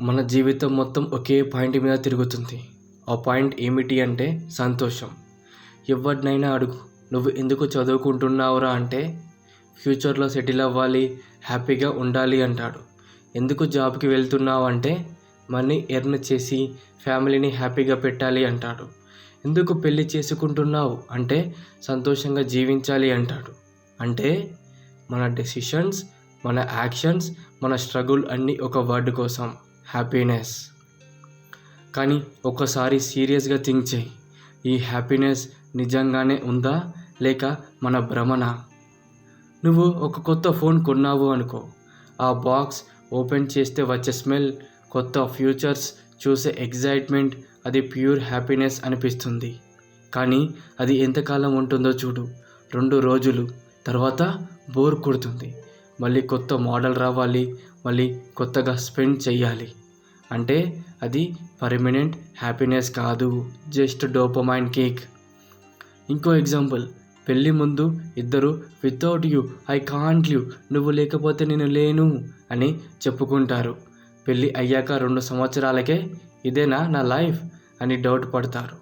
మన జీవితం మొత్తం ఒకే పాయింట్ మీద తిరుగుతుంది. ఆ పాయింట్ ఏమిటి అంటే సంతోషం. ఎవరినైనా అడుగు నువ్వు ఎందుకు చదువుకుంటున్నావురా? అంటే ఫ్యూచర్లో సెటిల్ అవ్వాలి హ్యాపీగా ఉండాలి అంటాడు. ఎందుకు జాబ్కి వెళ్తున్నావు? అంటే మనీ ఎర్న్ చేసి ఫ్యామిలీని హ్యాపీగా పెట్టాలి అంటాడు. ఎందుకు పెళ్ళి చేసుకుంటున్నావు? అంటే సంతోషంగా జీవించాలి అంటాడు. అంటే మన డెసిషన్స్ మన యాక్షన్స్ మన స్ట్రగుల్ అన్నీ ఒక వర్డ్ కోసం. హ్యాపీనెస్. కానీ ఒకసారి సీరియస్గా థింక్ చేయి ఈ హ్యాపీనెస్ నిజంగానే ఉందా లేక మన భ్రమణ నువ్వు ఒక కొత్త ఫోన్ కొన్నావు అనుకో ఆ బాక్స్ ఓపెన్ చేస్తే వచ్చే స్మెల్ కొత్త ఫ్యూచర్స్ చూసే ఎగ్జైట్మెంట్ అది ప్యూర్ హ్యాపీనెస్ అనిపిస్తుంది. కానీ అది ఎంతకాలం ఉంటుందో చూడు రెండు రోజులు తర్వాత బోర్ కొడుతుంది. మళ్ళీ కొత్త మోడల్ రావాలి మళ్ళీ కొత్తగా స్పెండ్ చేయాలి అంటే అది పర్మనెంట్ హ్యాపీనెస్ కాదు జస్ట్ డోపమైన్ కేక్. ఇంకో ఎగ్జాంపుల్ పెళ్ళి ముందు ఇద్దరు without you I can't you నువ్వు లేకపోతే నేను లేను అని చెప్పుకుంటారు. పెళ్ళి అయ్యాక రెండు సంవత్సరాలకే ఇదేనా నా లైఫ్ అని డౌట్ పడతారు.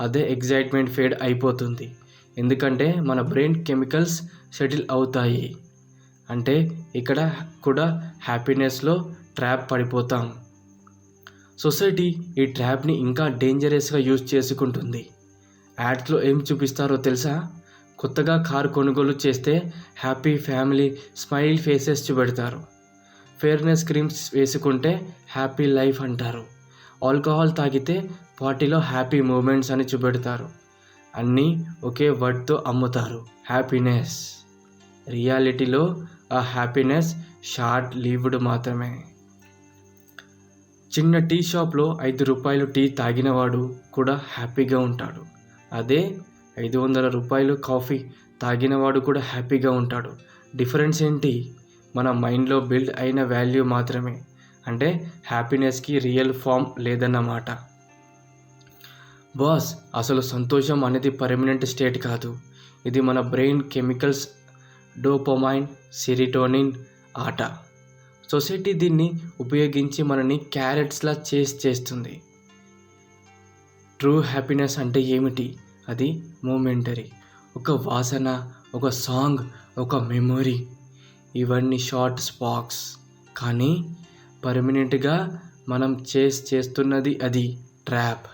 అదే ఎగ్జైట్మెంట్ ఫేడ్ అయిపోతుంది. ఎందుకంటే మన బ్రెయిన్ కెమికల్స్ సెటిల్ అవుతాయి. అంటే ఇక్కడ కూడా హ్యాపీనెస్లో ట్రాప్ పడిపోతాం. సొసైటీ ఈ ట్రాప్ని ఇంకా డేంజరస్గా యూజ్ చేసుకుంటుంది. యాడ్స్లో ఏం చూపిస్తారో తెలుసా? కొత్తగా కారు కొనుగోలు చేస్తే హ్యాపీ ఫ్యామిలీ స్మైల్ ఫేసెస్ చూపెడతారు. ఫేర్నెస్ క్రీమ్స్ వేసుకుంటే హ్యాపీ లైఫ్ అంటారు. ఆల్కహాల్ తాగితే పార్టీలో హ్యాపీ మూమెంట్స్ అని చూపెడతారు. అన్నీ ఒకే వర్డ్తో అమ్ముతారు. హ్యాపీనెస్ రియాలిటీలో ఆ హ్యాపీనెస్ షార్ట్ లీవ్డ్ మాత్రమే. చిన్న టీ షాప్లో ఐదు రూపాయలు టీ తాగినవాడు కూడా హ్యాపీగా ఉంటాడు. అదే ఐదు వందల రూపాయలు కాఫీ తాగినవాడు కూడా హ్యాపీగా ఉంటాడు. డిఫరెన్స్ ఏంటి? మన మైండ్లో బిల్డ్ అయిన వాల్యూ మాత్రమే. అంటే హ్యాపీనెస్కి రియల్ ఫామ్ లేదన్నమాట. బాస్ అసలు సంతోషం అనేది పర్మనెంట్ స్టేట్ కాదు. ఇది మన బ్రెయిన్ కెమికల్స్ డోపోమైన్ సిరిటోనిన్ ఆట. సొసైటీ దీన్ని ఉపయోగించి మనని క్యారెట్స్లా చేస్ చేస్తుంది. ట్రూ హ్యాపీనెస్ అంటే ఏమిటి? అది మూమెంటరీ. ఒక వాసన ఒక సాంగ్ ఒక మెమొరీ. ఇవన్నీ షార్ట్ స్పాక్స్. కానీ పర్మనెంట్గా మనం చేస్ చేస్తున్నది అది ట్రాప్.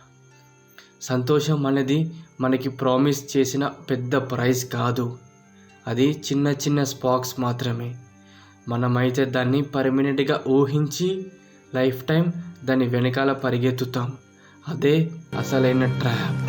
సంతోషం అనేది మనకి ప్రామిస్ చేసిన పెద్ద ప్రైజ్ కాదు. అది చిన్న చిన్న స్పాక్స్ మాత్రమే. మనమైతే దాన్ని పర్మనెంట్గా ఊహించి లైఫ్ టైం దాని వెనకాల పరిగెత్తుతాం. అదే అసలైన ట్రాప్.